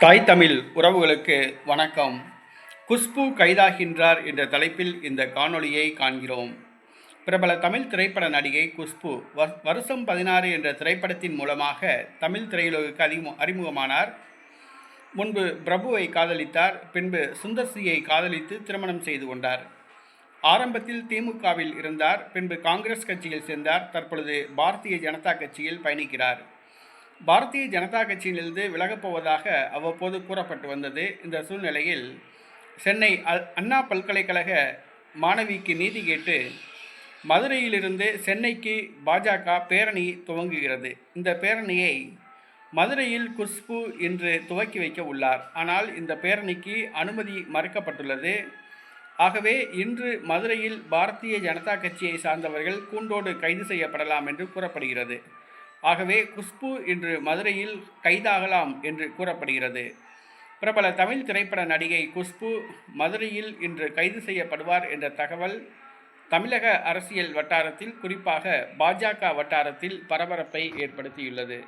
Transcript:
தாய் தமிழ் உறவுகளுக்கு வணக்கம். குஷ்பு கைதாகின்றார் என்ற தலைப்பில் இந்த காணொளியை காண்கிறோம். பிரபல தமிழ் திரைப்பட நடிகை குஷ்பு வருஷம் பதினாறு என்ற திரைப்படத்தின் மூலமாக தமிழ் திரையுலகுக்கு அதிகம் அறிமுகமானார். முன்பு பிரபுவை காதலித்தார் பின்பு சுந்தர்சியை காதலித்து திருமணம் செய்து கொண்டார். ஆரம்பத்தில் திமுகவில் இருந்தார் பின்பு காங்கிரஸ் கட்சியில் சேர்ந்தார் தற்பொழுது பாரதிய ஜனதா கட்சியில் பயணிக்கிறார். பாரதிய ஜனதா கட்சியிலிருந்து விலகப்போவதாக அவ்வப்போது கூறப்பட்டு வந்தது இந்த சூழ்நிலையில் சென்னை அண்ணா பல்கலைக்கழக மாணவிக்கு நீதி கேட்டு மதுரையிலிருந்து சென்னைக்கு பாஜக பேரணி துவங்குகிறது. இந்த பேரணியை மதுரையில் குஷ்பு இன்று துவக்கி வைக்க உள்ளார். ஆனால் இந்த பேரணிக்கு அனுமதி மறுக்கப்பட்டுள்ளது. ஆகவே இன்று மதுரையில் பாரதிய ஜனதா கட்சியை சார்ந்தவர்கள் கூண்டோடு கைது செய்யப்படலாம் என்று கூறப்படுகிறது. ஆகவே குஷ்பு இன்று மதுரையில் கைதாகலாம் என்று கூறப்படுகிறது. பிரபல தமிழ் திரைப்பட நடிகை குஷ்பு மதுரையில் இன்று கைது செய்யப்படுவார் என்ற தகவல் தமிழக அரசியல் வட்டாரத்தில் குறிப்பாக பாஜக வட்டாரத்தில் பரபரப்பை ஏற்படுத்தியுள்ளது.